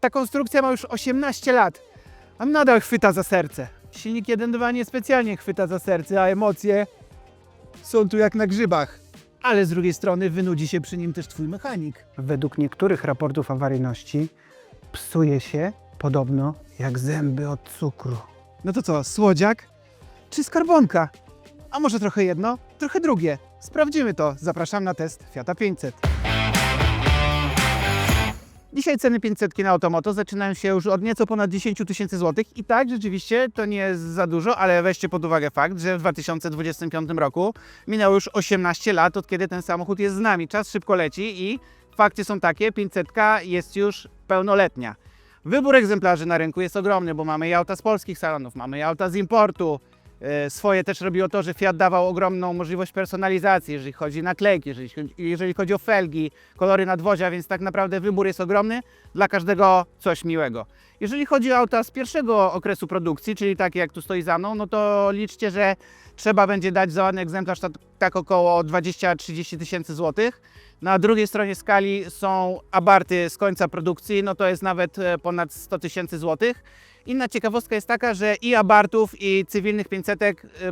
Ta konstrukcja ma już 18 lat, a nadal chwyta za serce. Silnik 1.2 niespecjalnie chwyta za serce, a emocje są tu jak na grzybach. Ale z drugiej strony wynudzi się przy nim też twój mechanik. Według niektórych raportów awaryjności psuje się podobno jak zęby od cukru. No to co, słodziak czy skarbonka? A może trochę jedno, trochę drugie. Sprawdzimy to. Zapraszam na test Fiata 500. Dzisiaj ceny 500 na Automoto zaczynają się już od nieco ponad 10 tysięcy złotych i tak rzeczywiście to nie jest za dużo, ale weźcie pod uwagę fakt, że w 2025 roku minęło już 18 lat od kiedy ten samochód jest z nami. Czas szybko leci i fakty są takie, 500 jest już pełnoletnia. Wybór egzemplarzy na rynku jest ogromny, bo mamy i auta z polskich salonów, mamy i auta z importu. E, Swoje też robiło to, że Fiat dawał ogromną możliwość personalizacji, jeżeli chodzi o naklejki, jeżeli, chodzi- o felgi, kolory nadwozia, więc tak naprawdę wybór jest ogromny, dla każdego coś miłego. Jeżeli chodzi o auta z pierwszego okresu produkcji, czyli takie jak tu stoi za mną, no to liczcie, że trzeba będzie dać za ładny egzemplarz tak, tak około 20-30 tysięcy złotych. Na drugiej stronie skali są abarty z końca produkcji, no to jest nawet e, ponad 100 tysięcy złotych. Inna ciekawostka jest taka, że i abartów, i cywilnych 500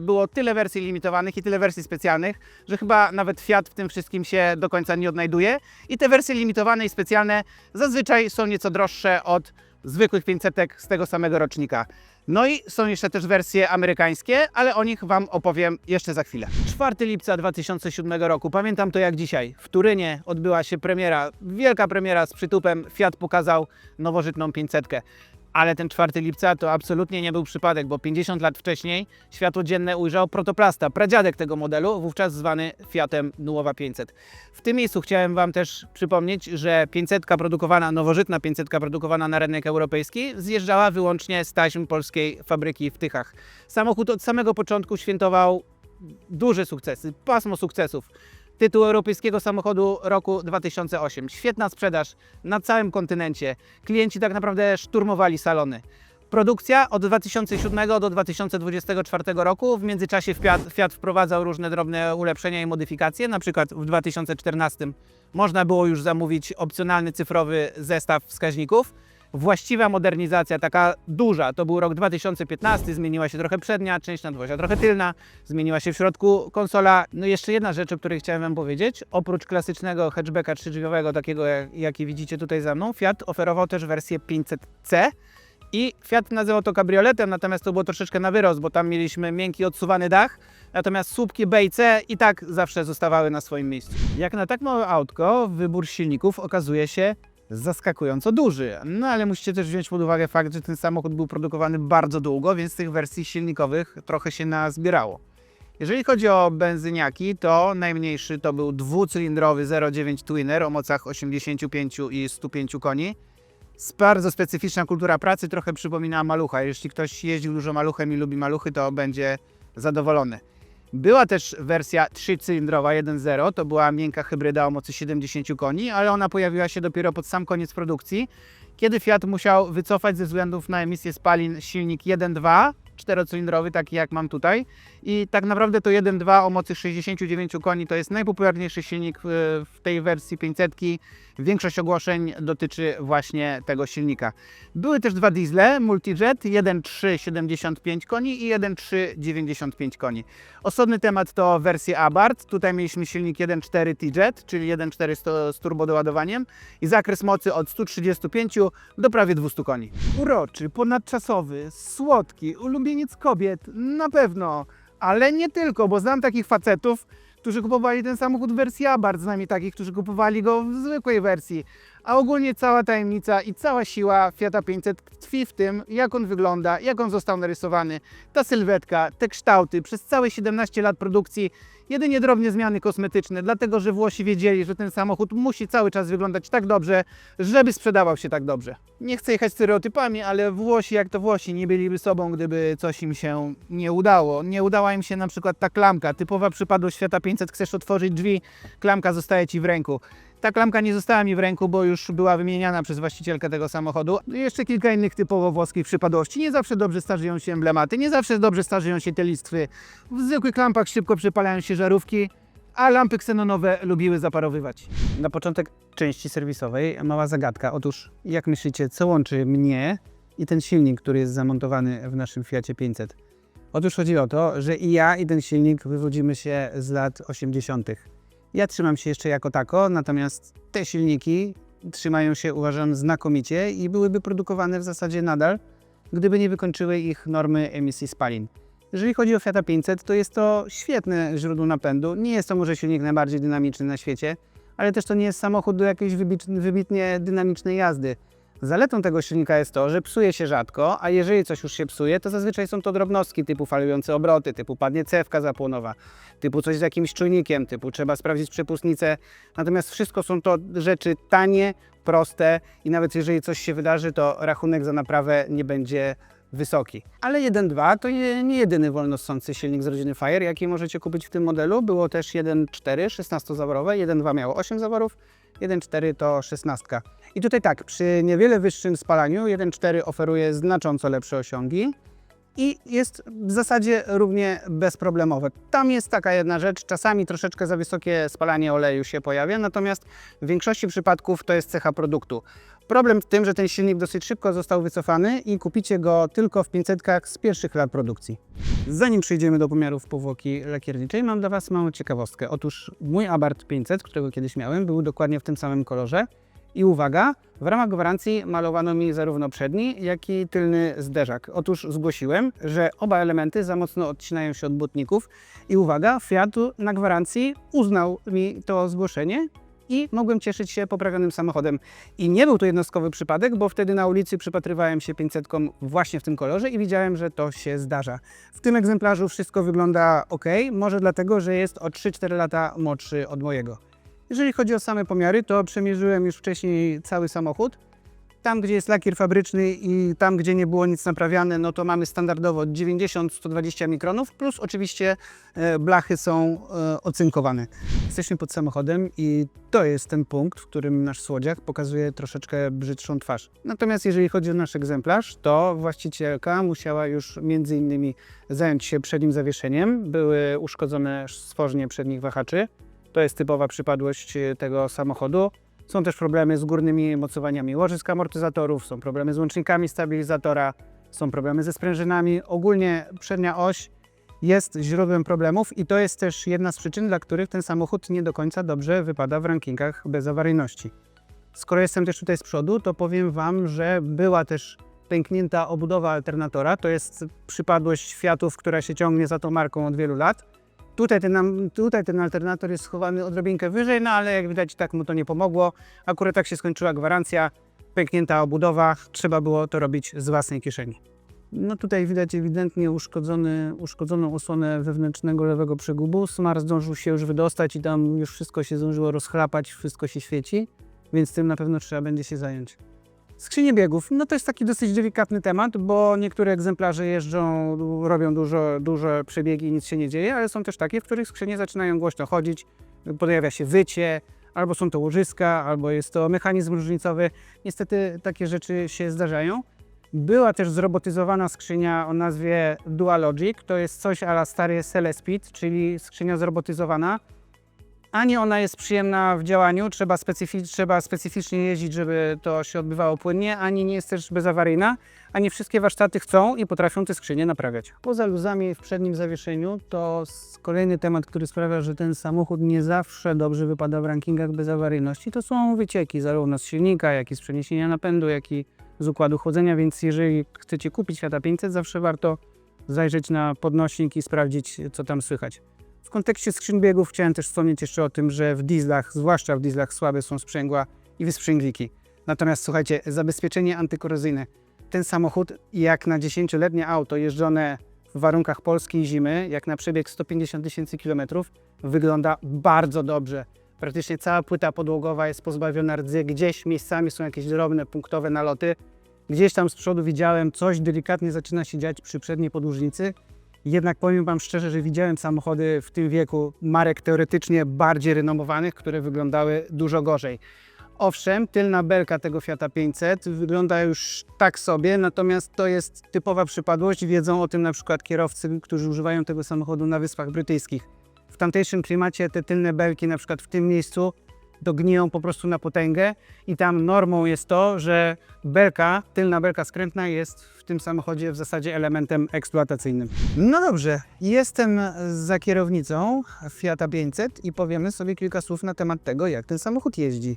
było tyle wersji limitowanych i tyle wersji specjalnych, że chyba nawet Fiat w tym wszystkim się do końca nie odnajduje. I te wersje limitowane i specjalne zazwyczaj są nieco droższe od zwykłych 500 z tego samego rocznika. No i są jeszcze też wersje amerykańskie, ale o nich Wam opowiem jeszcze za chwilę. 4 lipca 2007 roku, pamiętam to jak dzisiaj. W Turynie odbyła się premiera, wielka premiera z przytupem. Fiat pokazał nowożytną 500. Ale ten 4 lipca to absolutnie nie był przypadek, bo 50 lat wcześniej światło dzienne ujrzał protoplasta, pradziadek tego modelu, wówczas zwany Fiatem Nuowa 500. W tym miejscu chciałem Wam też przypomnieć, że 500 produkowana, nowożytna 500 produkowana na rynek europejski zjeżdżała wyłącznie z taśm polskiej fabryki w Tychach. Samochód od samego początku świętował duże sukcesy, pasmo sukcesów. Tytuł europejskiego samochodu roku 2008. Świetna sprzedaż na całym kontynencie. Klienci tak naprawdę szturmowali salony. Produkcja od 2007 do 2024 roku. W międzyczasie Fiat, Fiat wprowadzał różne drobne ulepszenia i modyfikacje. Na przykład w 2014 można było już zamówić opcjonalny cyfrowy zestaw wskaźników. Właściwa modernizacja, taka duża, to był rok 2015, zmieniła się trochę przednia, część nadwozia trochę tylna, zmieniła się w środku konsola. No jeszcze jedna rzecz, o której chciałem Wam powiedzieć, oprócz klasycznego hatchbacka trzydrzwiowego, takiego jak, jaki widzicie tutaj za mną, Fiat oferował też wersję 500C, i Fiat nazywał to kabrioletem, natomiast to było troszeczkę na wyrost, bo tam mieliśmy miękki, odsuwany dach, natomiast słupki B i C i tak zawsze zostawały na swoim miejscu. Jak na tak małe autko, wybór silników okazuje się zaskakująco duży. No ale musicie też wziąć pod uwagę fakt, że ten samochód był produkowany bardzo długo, więc tych wersji silnikowych trochę się nazbierało. Jeżeli chodzi o benzyniaki, to najmniejszy to był dwucylindrowy 0,9 Twinner o mocach 85 i 105 koni. Bardzo specyficzna kultura pracy, trochę przypomina malucha. Jeśli ktoś jeździł dużo maluchem i lubi maluchy, to będzie zadowolony. Była też wersja trzycylindrowa 1.0, to była miękka hybryda o mocy 70 koni, ale ona pojawiła się dopiero pod sam koniec produkcji, kiedy Fiat musiał wycofać ze względów na emisję spalin silnik 1.2, czterocylindrowy, taki jak mam tutaj. I tak naprawdę to 1.2 o mocy 69 koni to jest najpopularniejszy silnik w, w tej wersji 500. Większość ogłoszeń dotyczy właśnie tego silnika. Były też dwa diesle, Multijet 1.3 75 koni i 1.3 95 koni. Osobny temat to wersja Abarth. Tutaj mieliśmy silnik 1.4 T-Jet, czyli 1.4 z, to- z turbodoładowaniem i zakres mocy od 135 do prawie 200 koni. Uroczy, ponadczasowy, słodki, ulubieniec kobiet, na pewno. Ale nie tylko, bo znam takich facetów, którzy kupowali ten samochód w wersji Abarth, znam i takich, którzy kupowali go w zwykłej wersji. A ogólnie cała tajemnica i cała siła Fiata 500 tkwi w tym, jak on wygląda, jak on został narysowany, ta sylwetka, te kształty, przez całe 17 lat produkcji jedynie drobne zmiany kosmetyczne, dlatego że Włosi wiedzieli, że ten samochód musi cały czas wyglądać tak dobrze, żeby sprzedawał się tak dobrze. Nie chcę jechać stereotypami, ale Włosi jak to Włosi nie byliby sobą, gdyby coś im się nie udało. Nie udała im się na przykład ta klamka, typowa przypadłość Świata 500, chcesz otworzyć drzwi, klamka zostaje Ci w ręku. Ta klamka nie została mi w ręku, bo już była wymieniana przez właścicielkę tego samochodu. Jeszcze kilka innych typowo włoskich przypadłości. Nie zawsze dobrze starzeją się emblematy, nie zawsze dobrze starzeją się te listwy. W zwykłych lampach szybko przepalają się żarówki, a lampy ksenonowe lubiły zaparowywać. Na początek części serwisowej mała zagadka. Otóż, jak myślicie, co łączy mnie i ten silnik, który jest zamontowany w naszym Fiacie 500? Otóż chodzi o to, że i ja, i ten silnik wywodzimy się z lat 80. Ja trzymam się jeszcze jako tako, natomiast te silniki trzymają się, uważam, znakomicie i byłyby produkowane w zasadzie nadal, gdyby nie wykończyły ich normy emisji spalin. Jeżeli chodzi o Fiata 500, to jest to świetne źródło napędu. Nie jest to może silnik najbardziej dynamiczny na świecie, ale też to nie jest samochód do jakiejś wybit- wybitnie dynamicznej jazdy. Zaletą tego silnika jest to, że psuje się rzadko, a jeżeli coś już się psuje, to zazwyczaj są to drobnostki typu falujące obroty, typu padnie cewka zapłonowa, typu coś z jakimś czujnikiem, typu trzeba sprawdzić przepustnicę. Natomiast wszystko są to rzeczy tanie, proste i nawet jeżeli coś się wydarzy, to rachunek za naprawę nie będzie wysoki. Ale 1.2 to nie, jedyny wolnossący silnik z rodziny Fire, jaki możecie kupić w tym modelu. Było też 1.4 16-zaworowe, 1.2 miało 8 zaworów, 1.4 to 16. I tutaj tak, przy niewiele wyższym spalaniu 1.4 oferuje znacząco lepsze osiągi i jest w zasadzie równie bezproblemowe. Tam jest taka jedna rzecz, czasami troszeczkę za wysokie spalanie oleju się pojawia, natomiast w większości przypadków to jest cecha produktu. Problem w tym, że ten silnik dosyć szybko został wycofany i kupicie go tylko w 500 z pierwszych lat produkcji. Zanim przejdziemy do pomiarów powłoki lakierniczej, mam dla Was małą ciekawostkę. Otóż mój Abarth 500, którego kiedyś miałem, był dokładnie w tym samym kolorze. I uwaga, w ramach gwarancji malowano mi zarówno przedni, jak i tylny zderzak. Otóż zgłosiłem, że oba elementy za mocno odcinają się od butników i uwaga, Fiat na gwarancji uznał mi to zgłoszenie i mogłem cieszyć się poprawionym samochodem. I nie był to jednostkowy przypadek, bo wtedy na ulicy przypatrywałem się 500 właśnie w tym kolorze i widziałem, że to się zdarza. W tym egzemplarzu wszystko wygląda ok, może dlatego, że jest o 3-4 lata młodszy od mojego. Jeżeli chodzi o same pomiary, to przemierzyłem już wcześniej cały samochód. Tam, gdzie jest lakier fabryczny i tam, gdzie nie było nic naprawiane, no to mamy standardowo 90-120 mikronów, plus oczywiście e, blachy są e, ocynkowane. Jesteśmy pod samochodem i to jest ten punkt, w którym nasz słodziak pokazuje troszeczkę brzydszą twarz. Natomiast jeżeli chodzi o nasz egzemplarz, to właścicielka musiała już między innymi zająć się przednim zawieszeniem. Były uszkodzone stworzenie przednich wahaczy. To jest typowa przypadłość e, tego samochodu. Są też problemy z górnymi mocowaniami łożysk amortyzatorów, są problemy z łącznikami stabilizatora, są problemy ze sprężynami. Ogólnie przednia oś jest źródłem problemów i to jest też jedna z przyczyn, dla których ten samochód nie do końca dobrze wypada w rankingach bezawaryjności. Skoro jestem też tutaj z przodu, to powiem Wam, że była też pęknięta obudowa alternatora. To jest przypadłość Fiatów, która się ciągnie za tą marką od wielu lat. Tutaj ten, tutaj ten alternator jest schowany odrobinkę wyżej, no ale jak widać tak mu to nie pomogło. Akurat tak się skończyła gwarancja, pęknięta obudowa, trzeba było to robić z własnej kieszeni. No tutaj widać ewidentnie uszkodzony, uszkodzoną osłonę wewnętrznego lewego przegubu. Smar zdążył się już wydostać i tam już wszystko się zdążyło rozchlapać, wszystko się świeci, więc tym na pewno trzeba będzie się zająć. Skrzynie biegów, no to jest taki dosyć delikatny temat, bo niektóre egzemplarze jeżdżą, robią dużo, duże przebiegi i nic się nie dzieje, ale są też takie, w których skrzynie zaczynają głośno chodzić, pojawia się wycie, albo są to łożyska, albo jest to mechanizm różnicowy. Niestety takie rzeczy się zdarzają. Była też zrobotyzowana skrzynia o nazwie Dualogic, to jest coś ala stary Celespeed, czyli skrzynia zrobotyzowana. Ani ona jest przyjemna w działaniu, trzeba, trzeba specyficznie jeździć, żeby to się odbywało płynnie, ani nie jest też bezawaryjna, a nie wszystkie warsztaty chcą i potrafią te skrzynie naprawiać. Poza luzami w przednim zawieszeniu to kolejny temat, który sprawia, że ten samochód nie zawsze dobrze wypada w rankingach bezawaryjności, to są wycieki zarówno z silnika, jak i z przeniesienia napędu, jak i z układu chłodzenia, więc jeżeli chcecie kupić Fiata 500, zawsze warto zajrzeć na podnośnik i sprawdzić, co tam słychać. W kontekście skrzyń biegów chciałem też wspomnieć jeszcze o tym, że w dieslach, zwłaszcza w dieslach słabe są sprzęgła i wysprzęgliki. Natomiast słuchajcie, zabezpieczenie antykorozyjne. Ten samochód jak na 10-letnie auto jeżdżone w warunkach polskiej zimy, jak na przebieg 150 tysięcy kilometrów, wygląda bardzo dobrze. Praktycznie cała płyta podłogowa jest pozbawiona rdzy, gdzieś miejscami są jakieś drobne, punktowe naloty. Gdzieś tam z przodu widziałem, coś delikatnie zaczyna się dziać przy przedniej podłużnicy. Jednak powiem Wam szczerze, że widziałem samochody w tym wieku marek teoretycznie bardziej renomowanych, które wyglądały dużo gorzej. Owszem, tylna belka tego Fiata 500 wygląda już tak sobie, natomiast to jest typowa przypadłość. Wiedzą o tym na przykład kierowcy, którzy używają tego samochodu na Wyspach Brytyjskich. w tamtejszym klimacie te tylne belki, na przykład w tym miejscu, dogniją po prostu na potęgę i tam normą jest to, że belka, tylna belka skrętna jest w tym samochodzie w zasadzie elementem eksploatacyjnym. No dobrze, jestem za kierownicą Fiata 500 i powiemy sobie kilka słów na temat tego, jak ten samochód jeździ.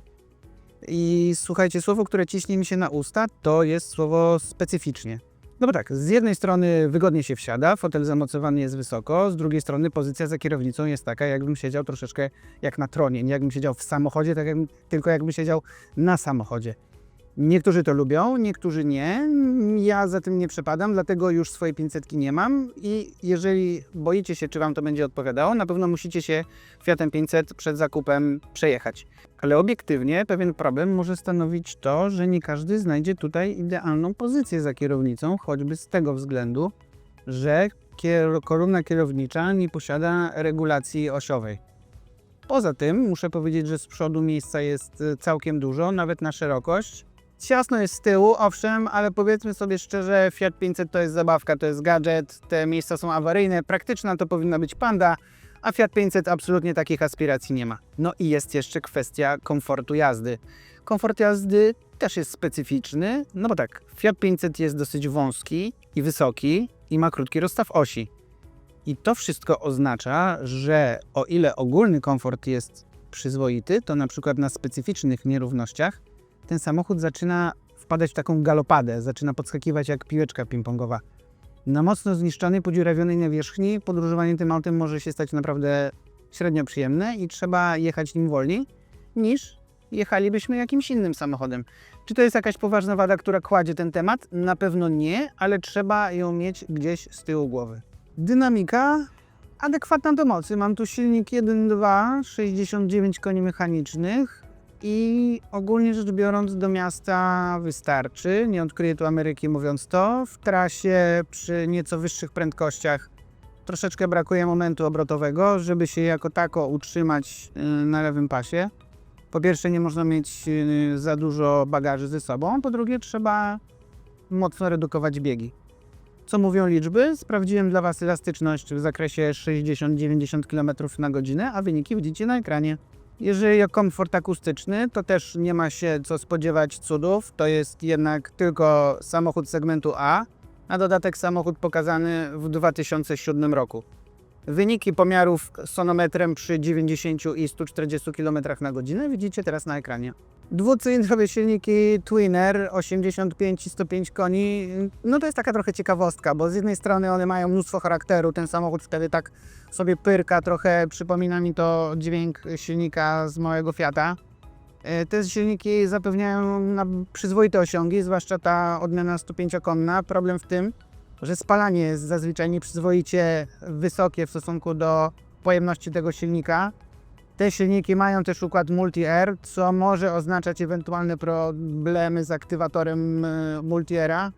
I słuchajcie, słowo, które ciśnie mi się na usta, to jest słowo specyficznie. No bo tak, z jednej strony wygodnie się wsiada, fotel zamocowany jest wysoko, z drugiej strony pozycja za kierownicą jest taka, jakbym siedział troszeczkę jak na tronie, nie jakbym siedział w samochodzie, tak jak, tylko jakbym siedział na samochodzie. Niektórzy to lubią, niektórzy nie. Ja za tym nie przepadam, dlatego już swojej 500 nie mam i jeżeli boicie się, czy Wam to będzie odpowiadało, na pewno musicie się Fiatem 500 przed zakupem przejechać. Ale obiektywnie pewien problem może stanowić to, że nie każdy znajdzie tutaj idealną pozycję za kierownicą, choćby z tego względu, że kier kierownicza nie posiada regulacji osiowej. Poza tym muszę powiedzieć, że z przodu miejsca jest y, całkiem dużo, nawet na szerokość. Ciasno jest z tyłu, owszem, ale powiedzmy sobie szczerze, Fiat 500 to jest zabawka, to jest gadżet, te miejsca są awaryjne, praktyczna to powinna być Panda, a Fiat 500 absolutnie takich aspiracji nie ma. No i jest jeszcze kwestia komfortu jazdy. Komfort jazdy też jest specyficzny, no bo tak, Fiat 500 jest dosyć wąski i wysoki i ma krótki rozstaw osi. I to wszystko oznacza, że o ile ogólny komfort jest przyzwoity, to na przykład na specyficznych nierównościach ten samochód zaczyna wpadać w taką galopadę, zaczyna podskakiwać jak piłeczka ping-pongowa. Na mocno zniszczonej, podziurawionej nawierzchni podróżowanie tym autem może się stać naprawdę średnio przyjemne i trzeba jechać nim wolniej niż jechalibyśmy jakimś innym samochodem. Czy to jest jakaś poważna wada, która kładzie ten temat? Na pewno nie, ale trzeba ją mieć gdzieś z tyłu głowy. Dynamika adekwatna do mocy. Mam tu silnik 1.2, 69 koni mechanicznych i ogólnie rzecz biorąc do miasta wystarczy. Nie odkryję tu Ameryki mówiąc to. W trasie przy nieco wyższych prędkościach troszeczkę brakuje momentu obrotowego, żeby się jako tako utrzymać y, na lewym pasie. Po pierwsze nie można mieć y, za dużo bagaży ze sobą, po drugie trzeba mocno redukować biegi. Co mówią liczby? Sprawdziłem dla Was elastyczność w zakresie 60-90 km na godzinę, a wyniki widzicie na ekranie. Jeżeli o komfort akustyczny, to też nie ma się co spodziewać cudów. To jest jednak tylko samochód segmentu A, a dodatek samochód pokazany w 2007 roku. Wyniki pomiarów sonometrem przy 90 i 140 km na godzinę widzicie teraz na ekranie. Dwucylindrowe silniki Twinner 85 i 105 koni, no to jest taka trochę ciekawostka, bo z jednej strony one mają mnóstwo charakteru, ten samochód wtedy tak sobie pyrka, trochę przypomina mi to dźwięk silnika z małego Fiata. E, Te silniki zapewniają przyzwoite osiągi, zwłaszcza ta odmiana 105-konna. Problem w tym, że spalanie jest zazwyczaj nieprzyzwoicie wysokie w stosunku do pojemności tego silnika. Te silniki mają też układ multi-air, co może oznaczać ewentualne problemy z aktywatorem e, multi-aira.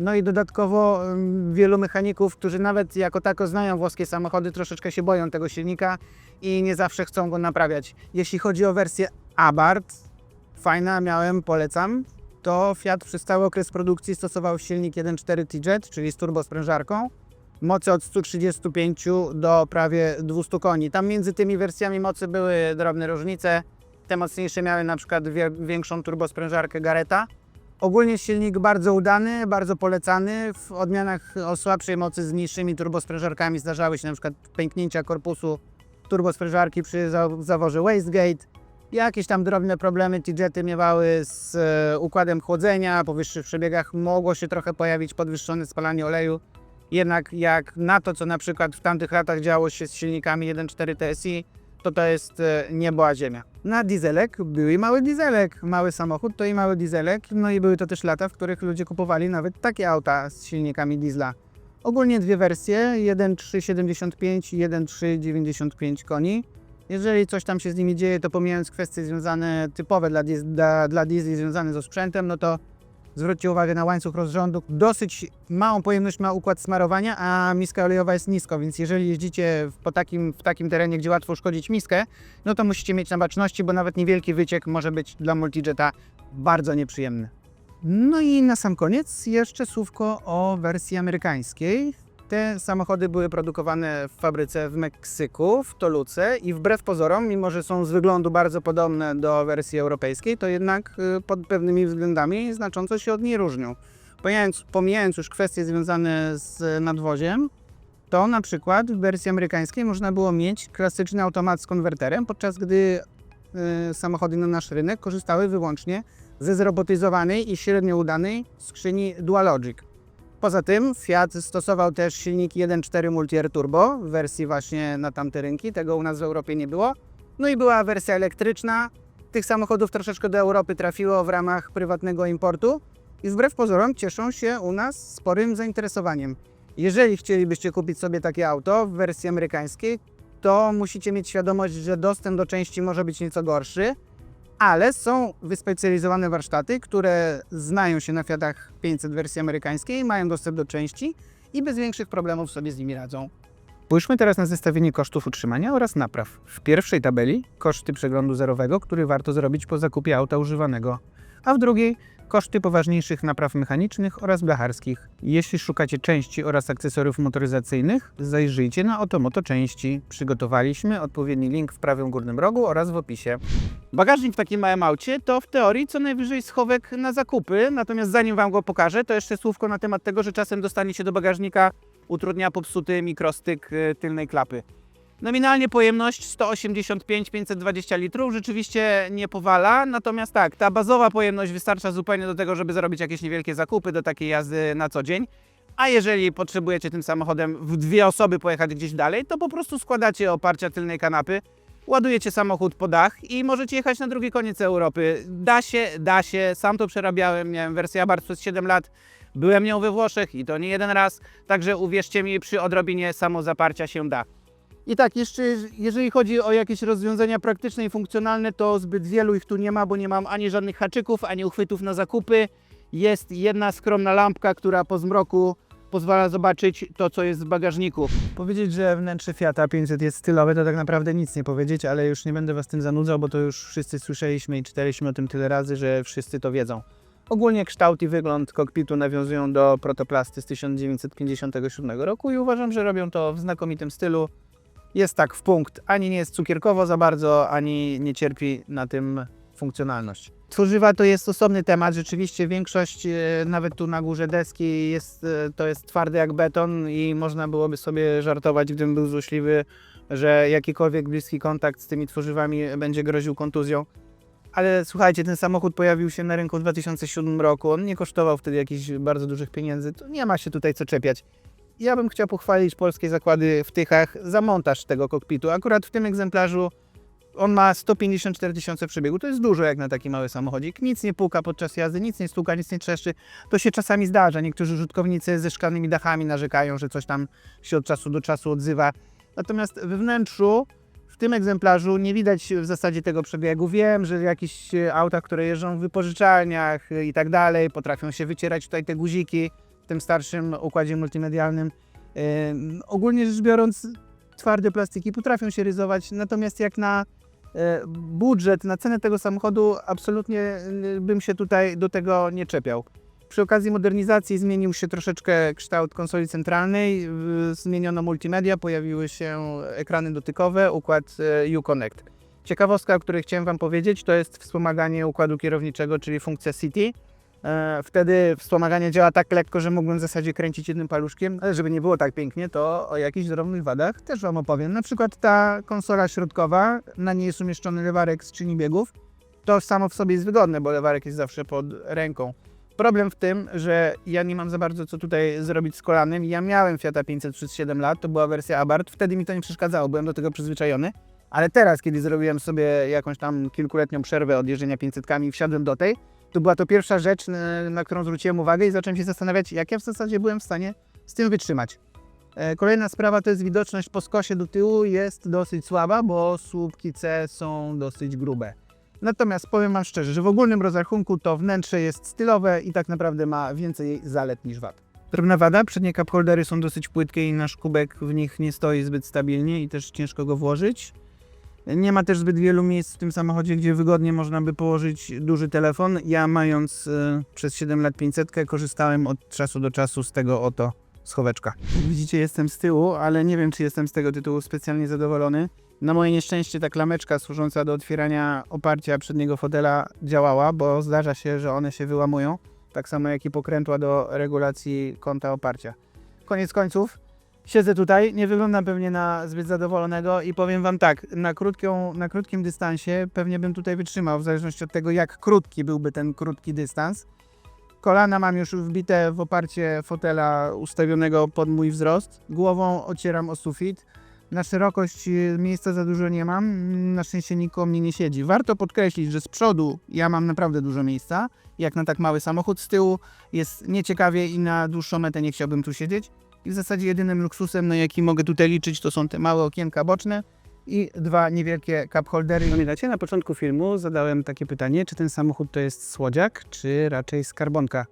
No i dodatkowo wielu mechaników, którzy nawet jako tako znają włoskie samochody, troszeczkę się boją tego silnika i nie zawsze chcą go naprawiać. Jeśli chodzi o wersję Abarth, fajna, miałem, polecam, to Fiat przez cały okres produkcji stosował silnik 1.4 T-Jet, czyli z turbosprężarką, mocy od 135 do prawie 200 koni. Tam między tymi wersjami mocy były drobne różnice. Te mocniejsze miały na przykład większą turbosprężarkę Gareta. Ogólnie silnik bardzo udany, bardzo polecany. W odmianach o słabszej mocy z niższymi turbosprężarkami zdarzały się na przykład pęknięcia korpusu turbosprężarki przy za- zaworze wastegate. Jakieś tam drobne problemy T-Jety miewały z e, układem chłodzenia. Po wyższych przebiegach mogło się trochę pojawić podwyższone spalanie oleju. Jednak jak na to, co na przykład w tamtych latach działo się z silnikami 1.4 TSI, to to jest e, niebo a ziemia. Na dieselek był i mały dieselek. Mały samochód to i mały dieselek. No i były to też lata, w których ludzie kupowali nawet takie auta z silnikami diesla. Ogólnie dwie wersje, 1.375 i 1.395 koni. Jeżeli coś tam się z nimi dzieje, to pomijając kwestie związane typowe dla, dla, dla związane z osprzętem, no to zwróćcie uwagę na łańcuch rozrządu. Dosyć małą pojemność ma układ smarowania, a miska olejowa jest nisko, więc jeżeli jeździcie w- po takim, w takim terenie, gdzie łatwo uszkodzić miskę, no to musicie mieć na baczności, bo nawet niewielki wyciek może być dla multijeta bardzo nieprzyjemny. No i na sam koniec jeszcze słówko o wersji amerykańskiej. Te samochody były produkowane w fabryce w Meksyku, w Toluce i wbrew pozorom, mimo że są z wyglądu bardzo podobne do wersji europejskiej, to jednak y, pod pewnymi względami znacząco się od niej różnią. Pomijając, pomijając już kwestie związane z nadwoziem, to na przykład w wersji amerykańskiej można było mieć klasyczny automat z konwerterem, podczas gdy y, samochody na nasz rynek korzystały wyłącznie ze zrobotyzowanej i średnio udanej skrzyni Dualogic. Poza tym Fiat stosował też silniki 1.4 Multi-Air Turbo w wersji właśnie na tamte rynki, tego u nas w Europie nie było. No i była wersja elektryczna. Tych samochodów troszeczkę do Europy trafiło w ramach prywatnego importu i wbrew pozorom cieszą się u nas sporym zainteresowaniem. Jeżeli chcielibyście kupić sobie takie auto w wersji amerykańskiej, to musicie mieć świadomość, że dostęp do części może być nieco gorszy, ale są wyspecjalizowane warsztaty, które znają się na Fiatach 500 wersji amerykańskiej, mają dostęp do części i bez większych problemów sobie z nimi radzą. Spójrzmy teraz na zestawienie kosztów utrzymania oraz napraw. W pierwszej tabeli koszty przeglądu zerowego, który warto zrobić po zakupie auta używanego, a w drugiej koszty poważniejszych napraw mechanicznych oraz blacharskich. Jeśli szukacie części oraz akcesoriów motoryzacyjnych, zajrzyjcie na Otomoto Części. Przygotowaliśmy odpowiedni link w prawym górnym rogu oraz w opisie. Bagażnik w takim małym aucie to w teorii co najwyżej schowek na zakupy, natomiast zanim Wam go pokażę, to jeszcze słówko na temat tego, że czasem dostanie się do bagażnika utrudnia popsuty mikrostyk y, tylnej klapy. Nominalnie pojemność 185-520 litrów rzeczywiście nie powala, natomiast tak, ta bazowa pojemność wystarcza zupełnie do tego, żeby zrobić jakieś niewielkie zakupy do takiej jazdy na co dzień. A jeżeli potrzebujecie tym samochodem w dwie osoby pojechać gdzieś dalej, to po prostu składacie oparcia tylnej kanapy, ładujecie samochód po dach i możecie jechać na drugi koniec Europy. Da się, da się, sam to przerabiałem, miałem wersję Abarth przez 7 lat, byłem nią we Włoszech i to nie jeden raz, także uwierzcie mi, przy odrobinie samozaparcia się da. I tak, jeszcze jeżeli chodzi o jakieś rozwiązania praktyczne i funkcjonalne, to zbyt wielu ich tu nie ma, bo nie mam ani żadnych haczyków, ani uchwytów na zakupy. Jest jedna skromna lampka, która po zmroku pozwala zobaczyć to, co jest w bagażniku. Powiedzieć, że wnętrze Fiata 500 jest stylowe, to tak naprawdę nic nie powiedzieć, ale już nie będę Was tym zanudzał, bo to już wszyscy słyszeliśmy i czytaliśmy o tym tyle razy, że wszyscy to wiedzą. Ogólnie kształt i wygląd kokpitu nawiązują do protoplasty z 1957 roku i uważam, że robią to w znakomitym stylu. Jest tak w punkt, ani nie jest cukierkowo za bardzo, ani nie cierpi na tym funkcjonalność. Tworzywa to jest osobny temat. Rzeczywiście większość, e, nawet tu na górze deski, jest, e, to jest twardy jak beton i można byłoby sobie żartować, gdybym był złośliwy, że jakikolwiek bliski kontakt z tymi tworzywami będzie groził kontuzją. Ale słuchajcie, ten samochód pojawił się na rynku w 2007 roku. On nie kosztował wtedy jakichś bardzo dużych pieniędzy. To nie ma się tutaj co czepiać. Ja bym chciał pochwalić polskie zakłady w Tychach za montaż tego kokpitu. Akurat w tym egzemplarzu on ma 154 tysiące przebiegu. To jest dużo jak na taki mały samochodzik. Nic nie puka podczas jazdy, nic nie stuka, nic nie trzeszczy. To się czasami zdarza. Niektórzy użytkownicy ze szklanymi dachami narzekają, że coś tam się od czasu do czasu odzywa. Natomiast we wnętrzu tym egzemplarzu nie widać w zasadzie tego przebiegu. Wiem, że jakieś e, auta, które jeżdżą w wypożyczalniach e, i tak dalej, potrafią się wycierać tutaj te guziki w tym starszym układzie multimedialnym. E, ogólnie rzecz biorąc, twarde plastiki potrafią się ryzować, natomiast jak na e, budżet, na cenę tego samochodu, absolutnie bym się tutaj do tego nie czepiał. Przy okazji modernizacji zmienił się troszeczkę kształt konsoli centralnej, zmieniono multimedia, pojawiły się ekrany dotykowe, układ e, Uconnect. Ciekawostka, o której chciałem Wam powiedzieć, to jest wspomaganie układu kierowniczego, czyli funkcja City. E, Wtedy wspomaganie działa tak lekko, że mógłbym w zasadzie kręcić jednym paluszkiem, ale żeby nie było tak pięknie, to o jakichś drobnych wadach też Wam opowiem. Na przykład ta konsola środkowa, na niej jest umieszczony lewarek skrzyni biegów. To samo w sobie jest wygodne, bo lewarek jest zawsze pod ręką. Problem w tym, że ja nie mam za bardzo co tutaj zrobić z kolanem. Ja miałem Fiata 500 przez 7 lat, to była wersja Abarth, wtedy mi to nie przeszkadzało, byłem do tego przyzwyczajony. Ale teraz, kiedy zrobiłem sobie jakąś tam kilkuletnią przerwę od jeżdżenia 500 i wsiadłem do tej, to była to pierwsza rzecz, na, którą zwróciłem uwagę i zacząłem się zastanawiać, jak ja w zasadzie byłem w stanie z tym wytrzymać. E, Kolejna sprawa to jest widoczność po skosie do tyłu jest dosyć słaba, bo słupki C są dosyć grube. Natomiast powiem Wam szczerze, że w ogólnym rozrachunku to wnętrze jest stylowe i tak naprawdę ma więcej zalet niż wad. Drobna wada, przednie cup holdery są dosyć płytkie i nasz kubek w nich nie stoi zbyt stabilnie i też ciężko go włożyć. Nie ma też zbyt wielu miejsc w tym samochodzie, gdzie wygodnie można by położyć duży telefon. Ja mając e, przez 7 lat 500 korzystałem od czasu do czasu z tego oto schoweczka. Widzicie, jestem z tyłu, ale nie wiem, czy jestem z tego tytułu specjalnie zadowolony. Na moje nieszczęście ta klameczka służąca do otwierania oparcia przedniego fotela działała, bo zdarza się, że one się wyłamują. Tak samo jak i pokrętła do regulacji kąta oparcia. Koniec końców, siedzę tutaj, nie wyglądam pewnie na zbyt zadowolonego i powiem Wam tak, na, krótką, na krótkim dystansie pewnie bym tutaj wytrzymał, w zależności od tego, jak krótki byłby ten krótki dystans. Kolana mam już wbite w oparcie fotela ustawionego pod mój wzrost. Głową ocieram o sufit. Na szerokość y, miejsca za dużo nie mam. Na szczęście nikogo mnie nie siedzi. Warto podkreślić, że z przodu ja mam naprawdę dużo miejsca. Jak na tak mały samochód z tyłu jest nieciekawie i na dłuższą metę nie chciałbym tu siedzieć. I w zasadzie jedynym luksusem, na jaki mogę tutaj liczyć, to są te małe okienka boczne i dwa niewielkie cup holdery. Pamiętacie, na początku filmu zadałem takie pytanie, czy ten samochód to jest słodziak, czy raczej skarbonka.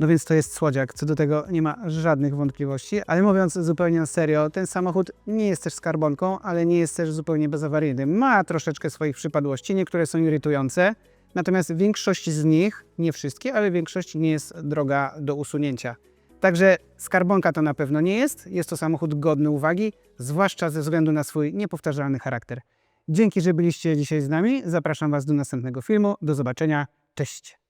No więc to jest słodziak, co do tego nie ma żadnych wątpliwości, ale mówiąc zupełnie na serio, ten samochód nie jest też skarbonką, ale nie jest też zupełnie bezawaryjny. Ma troszeczkę swoich przypadłości, niektóre są irytujące, natomiast większość z nich, nie wszystkie, ale większość nie jest droga do usunięcia. Także skarbonka to na pewno nie jest, jest to samochód godny uwagi, zwłaszcza ze względu na swój niepowtarzalny charakter. Dzięki, że byliście dzisiaj z nami, zapraszam Was do następnego filmu, do zobaczenia, cześć!